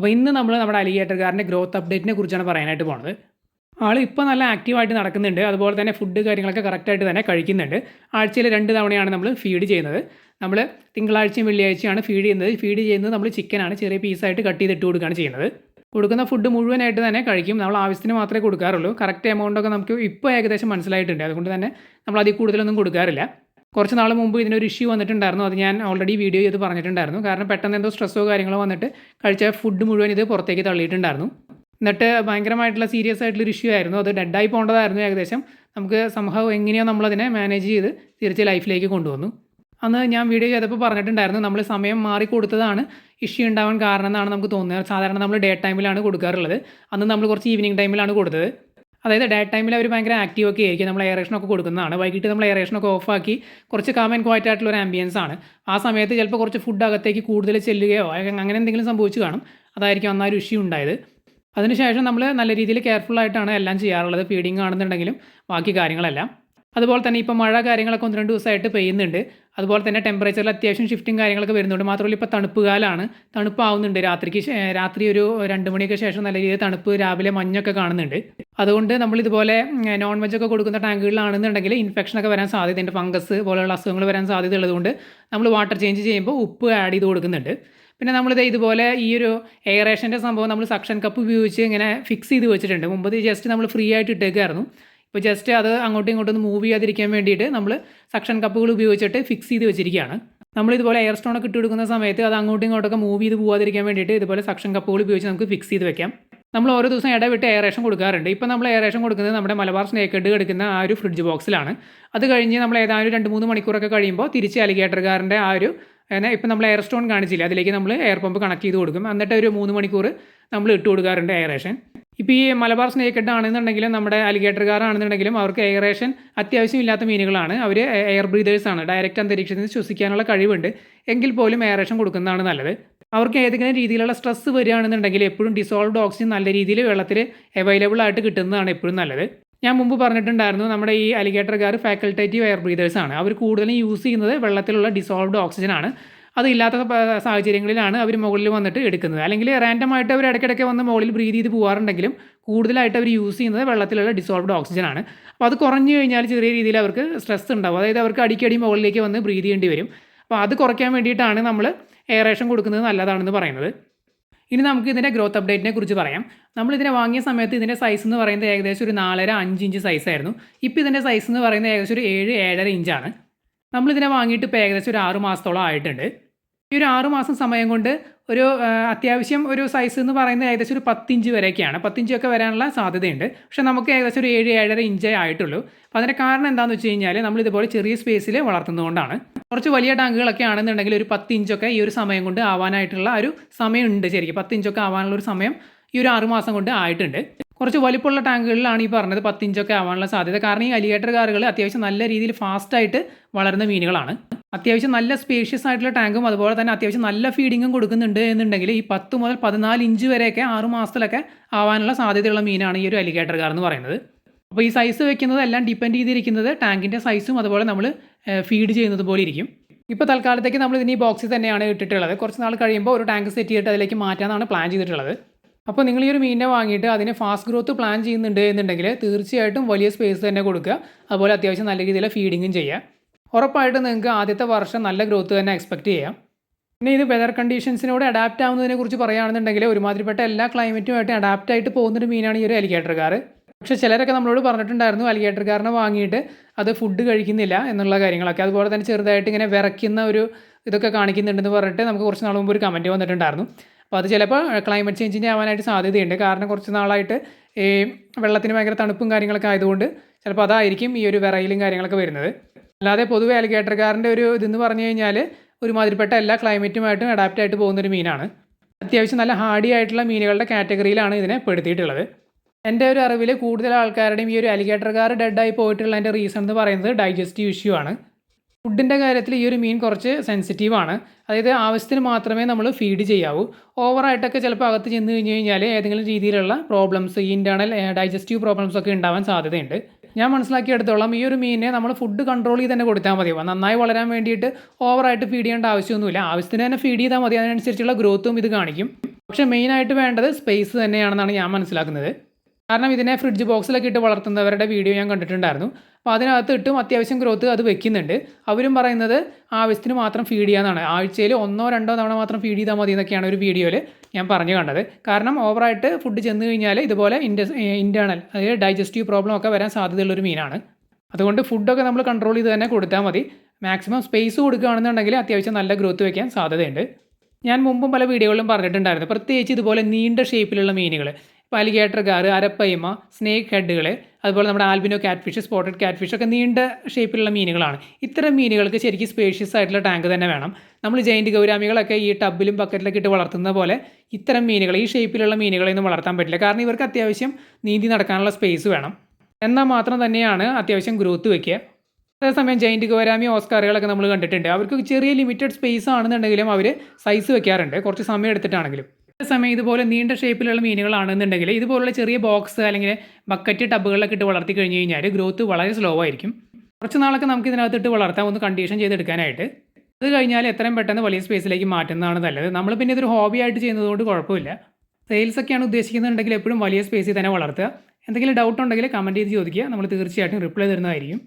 അപ്പോൾ ഇന്ന് നമ്മൾ നമ്മുടെ അലിഗേറ്റർകാരന്റെ ഗ്രോത്ത് അപ്ഡേറ്റിനെ കുറിച്ചാണ് പറയാനായിട്ട് പോണത്. ആൾ ഇപ്പോൾ നല്ല ആക്റ്റീവായിട്ട് നടക്കുന്നുണ്ട്. അതുപോലെ തന്നെ ഫുഡ് കാര്യങ്ങളൊക്കെ കറക്റ്റായിട്ട് തന്നെ കഴിക്കുന്നുണ്ട്. ആഴ്ചയിൽ രണ്ട് തവണയാണ് നമ്മൾ ഫീഡ് ചെയ്യുന്നത്. നമ്മൾ തിങ്കളാഴ്ചയും വെള്ളിയാഴ്ചയാണ് ഫീഡ് ചെയ്യുന്നത്. ഫീഡ് ചെയ്യുന്നത് നമ്മൾ ചിക്കനാണ് ചെറിയ പീസായിട്ട് കട്ട് ചെയ്തിട്ട് കൊടുക്കുകയാണ് ചെയ്യുന്നത്. കൊടുക്കുന്ന ഫുഡ് മുഴുവനായിട്ട് തന്നെ കഴിക്കും. നമ്മൾ ആവശ്യത്തിന് മാത്രമേ കൊടുക്കാറുള്ളൂ. കറക്റ്റ് എമൗണ്ടൊക്കെ നമുക്ക് ഇപ്പോൾ ഏകദേശം മനസ്സിലായിട്ടുണ്ട്. അതുകൊണ്ട് തന്നെ നമ്മൾ അതിൽ കൂടുതലൊന്നും കൊടുക്കാറില്ല. കുറച്ച് നാൾ മുമ്പ് ഇതിനൊരു ഇഷ്യൂ വന്നിട്ടുണ്ടായിരുന്നു. അത് ഞാൻ ഓൾറെഡി വീഡിയോ ചെയ്ത് പറഞ്ഞിട്ടുണ്ടായിരുന്നു. കാരണം പെട്ടെന്ന് എന്തോ സ്ട്രെസ്സോ കാര്യങ്ങളോ വന്നിട്ട് കഴിച്ച ഫുഡ് മുഴുവൻ ഇത് പുറത്തേക്ക് തള്ളിയിട്ടുണ്ടായിരുന്നു. എന്നിട്ട് ഭയങ്കരമായിട്ടുള്ള സീരിയസ് ആയിട്ടുള്ള ഇഷ്യൂ ആയിരുന്നു. അത് ഡെഡായി പോകേണ്ടതായിരുന്നു ഏകദേശം. നമുക്ക് സംഭവം എങ്ങനെയോ നമ്മളതിനെ മാനേജ് ചെയ്ത് തിരിച്ച് ലൈഫിലേക്ക് കൊണ്ടുവന്നു. അന്ന് ഞാൻ വീഡിയോ ചെയ്തപ്പോൾ പറഞ്ഞിട്ടുണ്ടായിരുന്നു നമ്മൾ സമയം മാറി കൊടുത്തതാണ് ഇഷ്യൂ ഉണ്ടാവാൻ കാരണം എന്നാണ് നമുക്ക് തോന്നുന്നത്. സാധാരണ നമ്മൾ ഡേ ടൈമിലാണ് കൊടുക്കാറുള്ളത്. അന്ന് നമ്മൾ കുറച്ച് ഈവനിങ് ടൈമിലാണ് കൊടുത്തത്. അതായത് ഡേ ടൈമിൽ അവർ ഭയങ്കര ആക്റ്റീവ് ഒക്കെ ആയിരിക്കും. നമ്മൾ എയറേഷൻ ഒക്കെ കൊടുക്കുന്നതാണ്. വൈകിട്ട് നമ്മൾ എയറേഷൻ എയറേഷനൊക്കെ ഓഫാക്കി കുറച്ച് കാം ആൻഡ് ക്വയറ്റ് ആയിട്ടുള്ള ഒരു ആംബിയൻസ് ആണ്. ആ സമയത്ത് ചിലപ്പോൾ കുറച്ച് ഫുഡ് അകത്തേക്ക് കൂടുതൽ ചെല്ലുകയോ അങ്ങനെ എന്തെങ്കിലും സംഭവിച്ചു കാണും. അതായിരിക്കും അന്നൊരു ഇഷ്യൂ ഉണ്ടായത്. അതിനുശേഷം നമ്മൾ നല്ല രീതിയിൽ കെയർഫുൾ ആയിട്ടാണ് എല്ലാം ചെയ്യാറുള്ളത്. ഫീഡിങ് ആണെന്നുണ്ടെങ്കിലും ബാക്കി കാര്യങ്ങളെല്ലാം. അതുപോലെ തന്നെ ഇപ്പോൾ മഴ കാര്യങ്ങളൊക്കെ ഒന്ന് രണ്ട് ദിവസമായിട്ട് പെയ്യുന്നുണ്ട്. അതുപോലെ തന്നെ ടെമ്പറേച്ചറിൽ അത്യാവശ്യം ഷിഫ്റ്റും കാര്യങ്ങളൊക്കെ വരുന്നുണ്ട്. മാത്രമല്ല ഇപ്പോൾ തണുപ്പ് കാലമാണ് തണുപ്പാവുന്നുണ്ട് രാത്രിക്ക് രാത്രി ഒരു രണ്ട് മണിയൊക്കെ ശേഷം നല്ല രീതിയിൽ തണുപ്പ് രാവിലെ മഞ്ഞൊക്കെ കാണുന്നുണ്ട്. അതുകൊണ്ട് നമ്മൾ ഇതുപോലെ നോൺ വെജ് ഒക്കെ കൊടുക്കുന്ന ടാങ്കുകളിലാണെന്നുണ്ടെങ്കിൽ ഇൻഫെക്ഷനൊക്കെ വരാൻ സാധ്യതയുണ്ട്. ഫംഗസ് പോലെയുള്ള അസുഖങ്ങൾ വരാൻ സാധ്യത ഉള്ളതുകൊണ്ട് നമ്മൾ വാട്ടർ ചേഞ്ച് ചെയ്യുമ്പോൾ ഉപ്പ് ആഡ് ചെയ്ത് കൊടുക്കുന്നുണ്ട്. പിന്നെ നമ്മളിത് ഇതുപോലെ ഈ ഒരു എയറേഷന്റെ സംഭവം നമ്മൾ സക്ഷൻ കപ്പ് ഉപയോഗിച്ച് ഇങ്ങനെ ഫിക്സ് ചെയ്ത് വെച്ചിട്ടുണ്ട്. മുമ്പ് ജസ്റ്റ് നമ്മൾ ഫ്രീ ആയിട്ട് ഇട്ടേക്കായിരുന്നു. ഇപ്പോൾ ജസ്റ്റ് അത് അങ്ങോട്ടും ഇങ്ങോട്ടും മൂവ് ചെയ്യാതിരിക്കാൻ വേണ്ടിയിട്ട് നമ്മൾ സക്ഷൻ കപ്പുകൾ ഉപയോഗിച്ചിട്ട് ഫിക്സ് ചെയ്ത് വെച്ചിരിക്കുകയാണ്. നമ്മൾ ഇതുപോലെ എയർ സ്റ്റോൺ ഒക്കെ ഇട്ട് കൊടുക്കുന്ന സമയത്ത് അത് അങ്ങോട്ടും ഇങ്ങോട്ടൊക്കെ മൂവ് ചെയ്ത് പോകാതിരിക്കാൻ വേണ്ടിയിട്ട് ഇതുപോലെ സക്ഷൻ കപ്പുകൾ ഉപയോഗിച്ച് നമുക്ക് ഫിക്സ് ചെയ്ത് വെക്കാം. നമ്മൾ ഓരോ ദിവസം ഇടവിട്ട് എയറേഷൻ കൊടുക്കാറുണ്ട്. ഇപ്പോൾ നമ്മൾ എയറേഷൻ കൊടുക്കുന്നത് നമ്മുടെ മലബാർ സ്നേക്ക് കിടക്കുന്ന ആ ഒരു ഫ്രിഡ്ജ് ബോക്സിലാണ് അത് കഴിഞ്ഞ് നമ്മൾ ഏതാനും രണ്ട് മൂന്ന് മണിക്കൂറൊക്കെ കഴിയുമ്പോൾ തിരിച്ച് അലിഗേറ്റർകാരന്റെ ആ ഒരു എന്നാൽ ഇപ്പം നമ്മൾ എയർ സ്റ്റോൺ കാണിച്ചില്ല അതിലേക്ക് നമ്മൾ എയർ പമ്പ് കണക്ട് ചെയ്ത് കൊടുക്കും. എന്നിട്ട് ഒരു മൂന്ന് മണിക്കൂർ നമ്മൾ ഇട്ട് കൊടുക്കാറുണ്ട് എയറേഷൻ ഇപ്പോൾ ഈ മലബാർ സ്നേക്ക് ഹെഡ് ആണെന്നുണ്ടെങ്കിലും നമ്മുടെ അലിഗേറ്റർ ആണെന്നുണ്ടെങ്കിലും അവർക്ക് എയറേഷൻ അത്യാവശ്യമില്ലാത്ത മീനുകളാണ്. അവർ എയർ ബ്രീതേഴ്സ് ആണ്. ഡയറക്റ്റ് അന്തരീക്ഷത്തിൽ നിന്ന് ശ്വസിക്കാനുള്ള കഴിവുണ്ട്. എങ്കിൽ പോലും എയറേഷൻ കൊടുക്കുന്നതാണ് നല്ലത്. അവർക്ക് ഏതെങ്കിലും രീതിയിലുള്ള സ്ട്രെസ്സ് വരികയാണെന്നുണ്ടെങ്കിൽ എപ്പോഴും ഡിസോൾവ്ഡ് ഓക്സിജൻ നല്ല രീതിയിൽ വെള്ളത്തിൽ അവൈലബിൾ ആയിട്ട് കിട്ടുന്നതാണ് എപ്പോഴും നല്ലത്. ഞാൻ മുമ്പ് പറഞ്ഞിട്ടുണ്ടായിരുന്നു നമ്മുടെ ഈ alligator gar facultative air breathers ആണ്. അവർ കൂടുതലും യൂസ് ചെയ്യുന്നത് വെള്ളത്തിലുള്ള ഡിസോൾവ്ഡ് ഓക്സിജൻ ആണ്. അതില്ലാത്ത സാഹചര്യങ്ങളിലാണ് അവർ മുകളിൽ വന്നിട്ട് എടുക്കുന്നത്. അല്ലെങ്കിൽ റാൻഡം ആയിട്ട് അവർ ഇടയ്ക്കിടയ്ക്ക് വന്ന് മുകളിൽ ബ്രീത് ചെയ്ത് പോകാറുണ്ടെങ്കിലും കൂടുതലായിട്ട് അവർ യൂസ് ചെയ്യുന്നത് വെള്ളത്തിലുള്ള ഡിസോൾവ്ഡ് ഓക്സിജൻ ആണ്. അപ്പോൾ അത് കുറഞ്ഞു കഴിഞ്ഞാൽ ചെറിയ രീതിയിൽ അവർക്ക് സ്ട്രെസ് ഉണ്ടാവും. അതായത് അവർക്ക് അടിക്കടി മുകളിലേക്ക് വന്ന് ബ്രീത് ചെയ്യേണ്ടി വരും. അപ്പോൾ അത് കുറയ്ക്കാൻ വേണ്ടിയിട്ടാണ് നമ്മൾ എയറേഷൻ കൊടുക്കുന്നത് നല്ലതാണെന്ന് പറയുന്നത്. ഇനി നമുക്ക് ഇതിന്റെ ഗ്രോത്ത് അപ്ഡേറ്റിനെ കുറിച്ച് പറയാം. നമ്മൾ ഇതിനെ വാങ്ങിയ സമയത്ത് ഇതിന്റെ സൈസ് എന്ന് പറയുന്നത് ഏകദേശം ഒരു നാലര അഞ്ച് ഇഞ്ച് സൈസായിരുന്നു ഇപ്പോൾ ഇതിന്റെ സൈസ് എന്ന് പറയുന്നത് ഏകദേശം ഒരു ഏഴ് ഏഴര ഇഞ്ചാണ്. നമ്മളിതിനെ വാങ്ങിയിട്ട് ഇപ്പോൾ ഏകദേശം ഒരു ആറ് മാസത്തോളം ആയിട്ടുണ്ട്. ഈ ഒരു ആറ് മാസം സമയം കൊണ്ട് ഒരു അത്യാവശ്യം ഒരു സൈസ് എന്ന് പറയുന്നത് ഏകദേശം ഒരു പത്തിഞ്ച് വരെയൊക്കെയാണ്. പത്തിഞ്ചൊക്കെ വരാനുള്ള സാധ്യതയുണ്ട്. പക്ഷേ നമുക്ക് ഏകദേശം ഒരു ഏഴ് ഏഴര ഇഞ്ചേ ആയിട്ടുള്ളൂ. അപ്പോൾ അതിന്റെ കാരണം എന്താണെന്ന് വെച്ച് കഴിഞ്ഞാൽ നമ്മൾ ഇതുപോലെ ചെറിയ സ്പേസിൽ വളർത്തുന്നതുകൊണ്ടാണ്. കുറച്ച് വലിയ ടാങ്കുകളൊക്കെ ആണെന്നുണ്ടെങ്കിൽ ഒരു പത്തിഞ്ചൊക്കെ ഈ ഒരു സമയം കൊണ്ട് ആവാനായിട്ടുള്ള ഒരു സമയമുണ്ട് ശരിക്കും. പത്തിഞ്ചൊക്കെ ആവാനുള്ള ഒരു സമയം ഈ ഒരു ആറ് മാസം കൊണ്ട് ആയിട്ടുണ്ട്. കുറച്ച് വലിപ്പമുള്ള ടാങ്കുകളിലാണ് ഈ പറഞ്ഞത് പത്തിഞ്ചൊക്കെ ആവാനുള്ള സാധ്യത. കാരണം ഈ അലിഗേറ്റർ കാറുകൾ അത്യാവശ്യം നല്ല രീതിയിൽ ഫാസ്റ്റായിട്ട് വളരുന്ന മീനുകളാണ്. അത്യാവശ്യം നല്ല സ്പേഷ്യസ് ആയിട്ടുള്ള ടാങ്കും അതുപോലെ തന്നെ അത്യാവശ്യം നല്ല ഫീഡിങ്ങും കൊടുക്കുന്നുണ്ട് എന്നുണ്ടെങ്കിൽ ഈ പത്ത് മുതൽ പതിനാല് ഇഞ്ച് വരെയൊക്കെ ആറ് മാസത്തിലൊക്കെ ആവാനുള്ള സാധ്യതയുള്ള മീനാണ് ഈ ഒരു അലിഗേറ്റർ കാർ എന്ന് പറയുന്നത്. അപ്പോൾ ഈ സൈസ് വെക്കുന്നത് എല്ലാം ഡിപ്പെൻഡ് ചെയ്തിരിക്കുന്നത് ടാങ്കിന്റെ സൈസും അതുപോലെ നമ്മൾ ഫീഡ് ചെയ്യുന്നത് പോലെ ഇരിക്കും. ഇപ്പോൾ തൽക്കാലത്തേക്ക് നമ്മൾ ഇതിന് ഈ ബോക്സിൽ തന്നെയാണ് ഇട്ടിട്ടുള്ളത്. കുറച്ച് നാൾ കഴിയുമ്പോൾ ഒരു ടാങ്ക് സെറ്റ് ചെയ്തിട്ട് അതിലേക്ക് മാറ്റാനാണ് പ്ലാൻ ചെയ്തിട്ടുള്ളത്. അപ്പോൾ നിങ്ങൾ ഈ ഒരു മീനിനെ വാങ്ങിയിട്ട് അതിന് ഫാസ്റ്റ് ഗ്രോത്ത് പ്ലാൻ ചെയ്യുന്നുണ്ട് എന്നുണ്ടെങ്കിൽ തീർച്ചയായിട്ടും വലിയ സ്പേസ് തന്നെ കൊടുക്കുക. അതുപോലെ അത്യാവശ്യം നല്ല രീതിയിൽ ഫീഡിങ്ങും ചെയ്യുക. ഉറപ്പായിട്ടും നിങ്ങൾക്ക് ആദ്യത്തെ വർഷം നല്ല ഗ്രോത്ത് തന്നെ എക്സ്പെക്റ്റ് ചെയ്യാം. പിന്നെ ഇത് വെതർ കണ്ടീഷൻസിനോട് അഡാപ്റ്റ് ആവുന്നതിനെ കുറിച്ച് പറയുകയാണെന്നുണ്ടെങ്കിൽ ഒരുമാതിരിപ്പെട്ട എല്ലാ ക്ലൈമറ്റുമായിട്ട് അഡാപ്റ്റ് ആയിട്ട് പോകുന്നൊരു മീനാണ് ഈ ഒരു അലിഗേറ്റർ കാർ പക്ഷേ ചിലരൊക്കെ നമ്മളോട് പറഞ്ഞിട്ടുണ്ടായിരുന്നു അലിഗേറ്റർ കാറിനെ വാങ്ങിയിട്ട് അത് ഫുഡ് കഴിക്കുന്നില്ല എന്നുള്ള കാര്യങ്ങളൊക്കെ. അതുപോലെ തന്നെ ചെറുതായിട്ട് ഇങ്ങനെ വിറയ്ക്കുന്ന ഒരു ഇതൊക്കെ കാണിക്കുന്നുണ്ടെന്ന് പറഞ്ഞിട്ട് നമുക്ക് കുറച്ച് നാൾ മുമ്പ് ഒരു കമന്റ് വന്നിട്ടുണ്ടായിരുന്നു. അപ്പോൾ അത് ചിലപ്പോൾ ക്ലൈമറ്റ് ചേഞ്ചിന്റെ ആവാനായിട്ട് സാധ്യതയുണ്ട്. കാരണം കുറച്ച് നാളായിട്ട് ഈ വെള്ളത്തിന് ഭയങ്കര തണുപ്പും കാര്യങ്ങളൊക്കെ ആയതുകൊണ്ട് ചിലപ്പോൾ അതായിരിക്കും ഈ ഒരു വിറയിലും കാര്യങ്ങളൊക്കെ വരുന്നത്. അല്ലാതെ പൊതുവെ അലിഗേറ്റർകാരന്റെ ഒരു ഇതെന്ന് പറഞ്ഞു കഴിഞ്ഞാൽ ഒരുമാതിരിപ്പെട്ട എല്ലാ ക്ലൈമറ്റുമായിട്ടും അഡാപ്റ്റ് ആയിട്ട് പോകുന്നൊരു മീനാണ്. അത്യാവശ്യം നല്ല ഹാർഡി ആയിട്ടുള്ള മീനുകളുടെ കാറ്റഗറിയിലാണ് ഇതിനെ പെടുത്തിയിട്ടുള്ളത്. എന്റെ ഒരു അറിവിൽ കൂടുതൽ ആൾക്കാരുടെയും ഈ ഒരു അലിഗേറ്റർ കാർ ഡെഡായി പോയിട്ടുള്ളതിന്റെ റീസൺ എന്ന് പറയുന്നത് ഡൈജസ്റ്റീവ് ഇഷ്യൂ ആണ്. ഫുഡിന്റെ കാര്യത്തിൽ ഈ ഒരു മീൻ കുറച്ച് സെൻസിറ്റീവ് ആണ്. അതായത് ആവശ്യത്തിന് മാത്രമേ നമ്മൾ ഫീഡ് ചെയ്യാവൂ. ഓവറായിട്ടൊക്കെ ചിലപ്പോൾ അകത്ത് ചെന്ന് കഴിഞ്ഞ് കഴിഞ്ഞാൽ ഏതെങ്കിലും രീതിയിലുള്ള പ്രോബ്ലംസ് ഇന്റേർണൽ ഡൈജസ്റ്റീവ് പ്രോബ്ലംസ് ഒക്കെ ഉണ്ടാവാൻ സാധ്യതയുണ്ട്. ഞാൻ മനസ്സിലാക്കിയെടുത്തോളം ഈ ഒരു മീനിനെ നമ്മൾ ഫുഡ് കൺട്രോൾ ചെയ്ത് തന്നെ കൊടുത്താൽ മതിയാവും നന്നായി വളരാൻ വേണ്ടിയിട്ട് ഓവറായിട്ട് ഫീഡ് ചെയ്യേണ്ട ആവശ്യമൊന്നുമില്ല. ആവശ്യത്തിന് തന്നെ ഫീഡ് ചെയ്താൽ മതി. അതിനനുസരിച്ചുള്ള ഗ്രോത്തും ഇത് കാണിക്കും. പക്ഷേ മെയിനായിട്ട് വേണ്ടത് സ്പേസ് തന്നെയാണെന്നാണ് ഞാൻ മനസ്സിലാക്കുന്നത്. കാരണം ഇതിനെ ഫ്രിഡ്ജ് ബോക്സിലൊക്കെ ഇട്ട് വളർത്തുന്നവരുടെ വീഡിയോ ഞാൻ കണ്ടിട്ടുണ്ടായിരുന്നു. അപ്പോൾ അതിനകത്ത് ഇട്ടും അത്യാവശ്യം ഗ്രോത്ത് അത് വെക്കുന്നുണ്ട്. അവരും പറയുന്നത് ആവശ്യത്തിന് മാത്രം ഫീഡ് ചെയ്യാന്നാണ്. ആഴ്ചയിൽ ഒന്നോ രണ്ടോ തവണ മാത്രം ഫീഡ് ചെയ്താൽ മതി എന്നൊക്കെയാണ് ഒരു വീഡിയോയിൽ ഞാൻ പറഞ്ഞു കണ്ടത്. കാരണം ഓവറായിട്ട് ഫുഡ് ചെന്ന് കഴിഞ്ഞാൽ ഇതുപോലെ ഇൻഡ ഇന്റേർണൽ അതായത് ഡൈജസ്റ്റീവ് പ്രോബ്ലം ഒക്കെ വരാൻ സാധ്യതയുള്ളൊരു മീനാണ്. അതുകൊണ്ട് ഫുഡൊക്കെ നമ്മൾ കൺട്രോൾ ചെയ്ത് തന്നെ കൊടുത്താൽ മതി. മാക്സിമം സ്പേസ് കൊടുക്കുകയാണെന്നുണ്ടെങ്കിൽ അത്യാവശ്യം നല്ല ഗ്രോത്ത് വയ്ക്കാൻ സാധ്യതയുണ്ട്. ഞാൻ മുമ്പും പല വീഡിയോകളിലും പറഞ്ഞിട്ടുണ്ടായിരുന്നു. പ്രത്യേകിച്ച് ഇതുപോലെ നീണ്ട ഷേപ്പിലുള്ള മീനുകൾ ഇപ്പോൾ കാറ് അരപ്പയ്മ സ്നേക്ക് ഹെഡുകൾ അതുപോലെ നമ്മുടെ ആൽബിനോ കാറ്റ്ഫിഷ് സ്പോട്ടഡ് കാറ്റ്ഫിഷ് ഒക്കെ നീണ്ട ഷേപ്പിലുള്ള മീനുകളാണ്. ഇത്തരം മീനുകൾക്ക് ശരിക്കും സ്പേഷ്യസ് ആയിട്ടുള്ള ടാങ്ക് തന്നെ വേണം. നമ്മൾ ജയിന്റ് ഗൗരാമികളൊക്കെ ഈ ടബിലും ബക്കറ്റിലൊക്കെ ഇട്ട് വളർത്തുന്ന പോലെ ഇത്തരം മീനുകൾ ഈ ഷേപ്പിലുള്ള മീനുകളെയൊന്നും വളർത്താൻ പറ്റില്ല. കാരണം ഇവർക്ക് അത്യാവശ്യം നീന്തി നടക്കാനുള്ള സ്പേസ് വേണം. എന്നാൽ മാത്രം തന്നെയാണ് അത്യാവശ്യം ഗ്രോത്ത് വയ്ക്കുക അതേസമയം ജയിന്റ് ഗോരാമി ഓസ്കാറുകളൊക്കെ നമ്മൾ കണ്ടിട്ടുണ്ട്. അവർക്ക് ചെറിയ ലിമിറ്റഡ് സ്പേസ് ആണെന്നുണ്ടെങ്കിലും അവർ സൈസ് വെക്കാറുണ്ട്. കുറച്ച് സമയം എടുത്തിട്ടാണെങ്കിലും. അതേസമയം ഇതുപോലെ നീണ്ട ഷേപ്പിലുള്ള മീനുകളാണെന്നുണ്ടെങ്കിൽ ഇതുപോലുള്ള ചെറിയ ബോക്സ് അല്ലെങ്കിൽ ബക്കറ്റ് ടബുകളിലൊക്കെ ഇട്ട് വളർത്തി കഴിഞ്ഞ് കഴിഞ്ഞാൽ ഗ്രോത്ത് വളരെ സ്ലോ ആയിരിക്കും. കുറച്ച് നാളൊക്കെ നമുക്ക് ഇതിനകത്തിട്ട് വളർത്താം ഒന്ന് കണ്ടീഷൻ ചെയ്തെടുക്കാനായിട്ട് അത് കഴിഞ്ഞാൽ എത്രയും പെട്ടെന്ന് വലിയ സ്പേസിലേക്ക് മാറ്റുന്നതാണ് നല്ലത്. നമ്മൾ പിന്നെ ഇതൊരു ഹോബി ആയിട്ട് ചെയ്യുന്നതുകൊണ്ട് കുഴപ്പമില്ല. സെയിൽസ് ഒക്കെയാണ് ഉദ്ദേശിക്കുന്നുണ്ടെങ്കിൽ എപ്പോഴും വലിയ സ്പേസിൽ തന്നെ വളർത്തുക. എന്തെങ്കിലും ഡൗട്ട് ഉണ്ടെങ്കിൽ കമന്റ് ചെയ്ത് ചോദിക്കുക. നമ്മൾ തീർച്ചയായിട്ടും റിപ്ലൈ തരുന്നതായിരിക്കും.